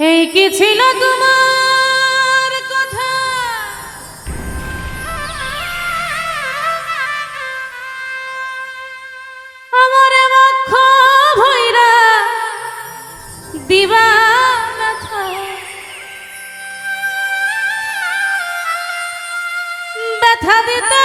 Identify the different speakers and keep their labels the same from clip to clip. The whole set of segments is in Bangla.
Speaker 1: এই কি ছিল তোমার কথা? আমার মক্ষ ভৈরা দিবা ব্যথা দিতা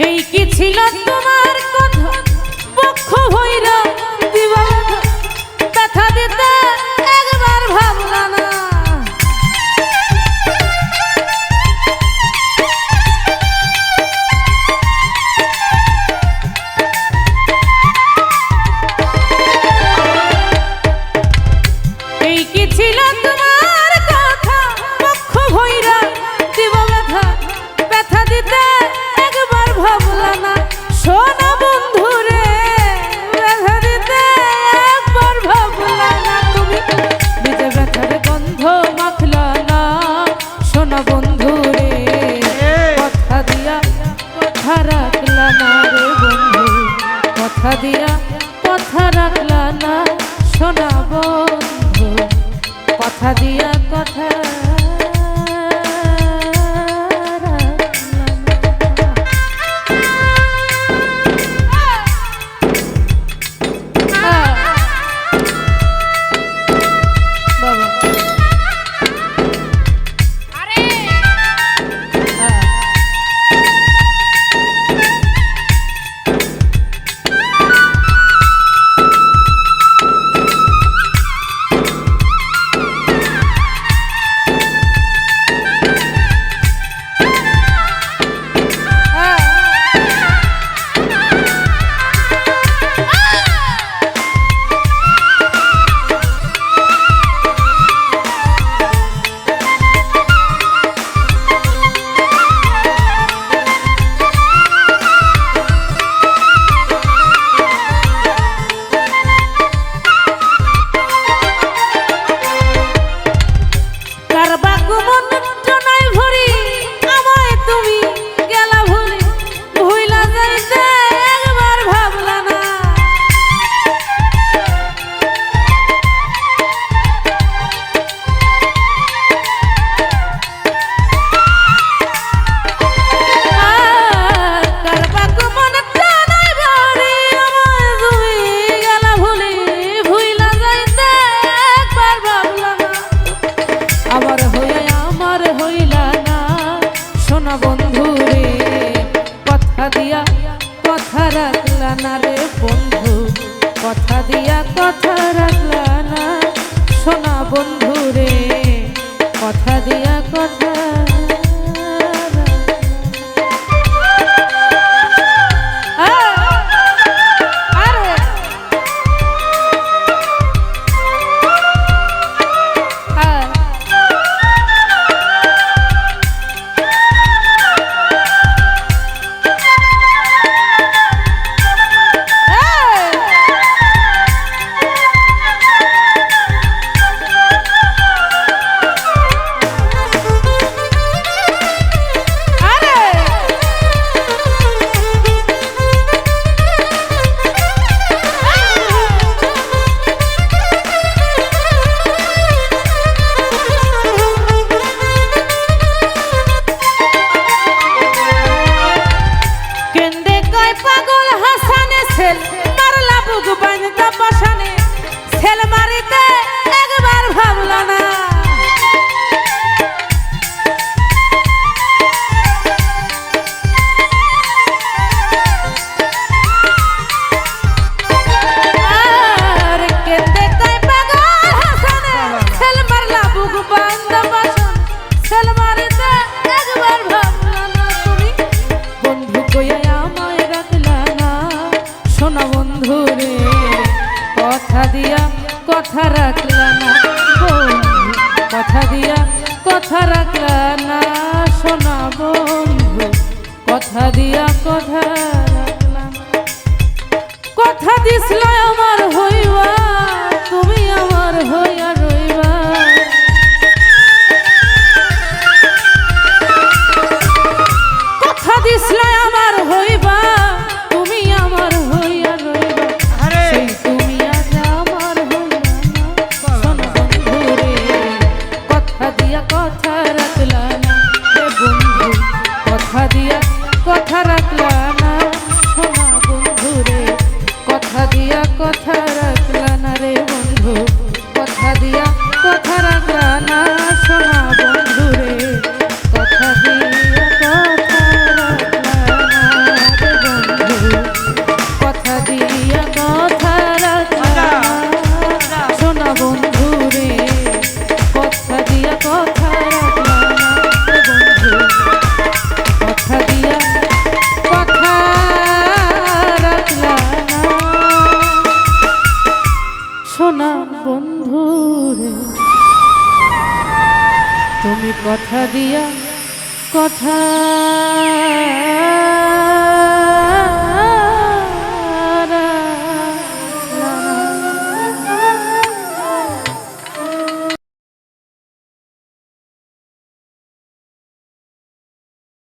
Speaker 1: এই কি ছিল তোমার কথা? বক্ষ হইরা কথা রাখলা না রে বন্ধু, কথা দিয়া কথা রাখলা না শোনা বন্ধু, কথা দিয়া কথা না রে বন্ধু কথা দিয়া কথা রাখলা না। সোনা বন্ধু রে কথা দিয়া কথা ছেল মারলা বুক বান্ধা পাশানে ছেল মারিতে একবার ভাবলা না। দিয়া কথা রাখলা না। কথা দিয়া কথা রাখলা না। শোনা বন্ধু, কথা দিয়া কথা কথা দিছিল আমার হইবা, তুমি আমার হইয়া রইবা। কথা দিছিল আমার হইবা কথা রাখলাম। কথা দিয়া কথা